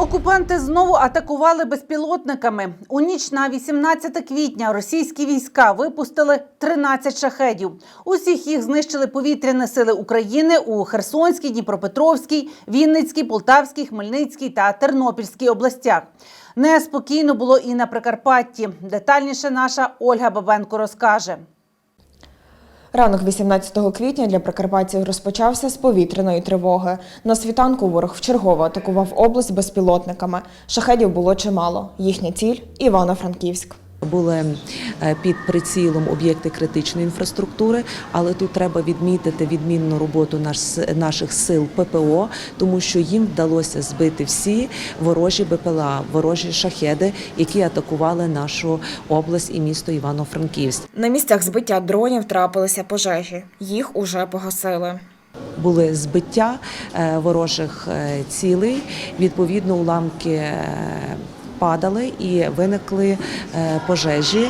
Окупанти знову атакували безпілотниками. У ніч на 18 квітня російські війська випустили 13 шахедів. Усіх їх знищили повітряні сили України у Херсонській, Дніпропетровській, Вінницькій, Полтавській, Хмельницькій та Тернопільській областях. Неспокійно було і на Прикарпатті. Детальніше наша Ольга Бабенко розкаже. Ранок 18 квітня для прикарпатців розпочався з повітряної тривоги. На світанку ворог вчергово атакував область безпілотниками. Шахедів було чимало. Їхня ціль Івано-Франківськ. Були е, під прицілом об'єкти критичної інфраструктури, але тут треба відмітити відмінну роботу наших сил ППО, тому що їм вдалося збити всі ворожі БПЛА, ворожі шахеди, які атакували нашу область і місто Івано-Франківськ. На місцях збиття дронів трапилися пожежі. Їх уже погасили. Були збиття е, ворожих е, цілей, відповідно, уламки. Падали і виникли е, пожежі,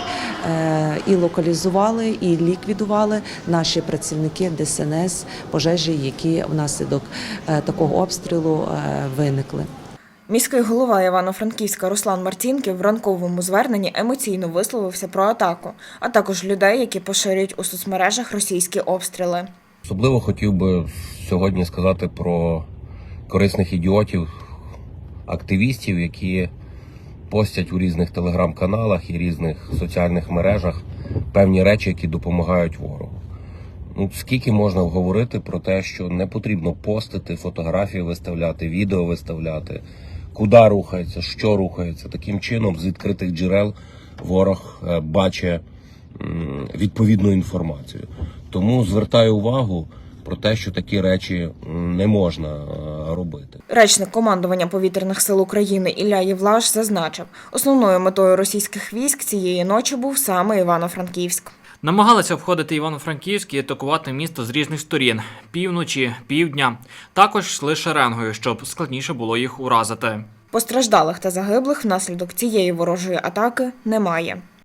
е, і локалізували, і ліквідували наші працівники ДСНС пожежі, які внаслідок е, такого обстрілу виникли. Міський голова Івано-Франківська Руслан Мартінків в ранковому зверненні емоційно висловився про атаку, а також людей, які поширюють у соцмережах російські обстріли. Особливо хотів би сьогодні сказати про корисних ідіотів, активістів, які постять у різних телеграм-каналах і різних соціальних мережах певні речі, які допомагають ворогу. Ну, скільки можна говорити про те, що не потрібно постити, фотографії виставляти, відео виставляти, куди рухається, що рухається. Таким чином, з відкритих джерел ворог е, бачить відповідну інформацію. Тому звертаю увагу про те, що такі речі не можна е, робити. Речник командування повітряних сил України Ілля Євлаш зазначив, основною метою російських військ цієї ночі був саме Івано-Франківськ. Намагалися обходити Івано-Франківськ і атакувати місто з різних сторін півночі, півдня. Також йшли шеренгою, щоб складніше було їх уразити. Постраждалих та загиблих внаслідок цієї ворожої атаки немає.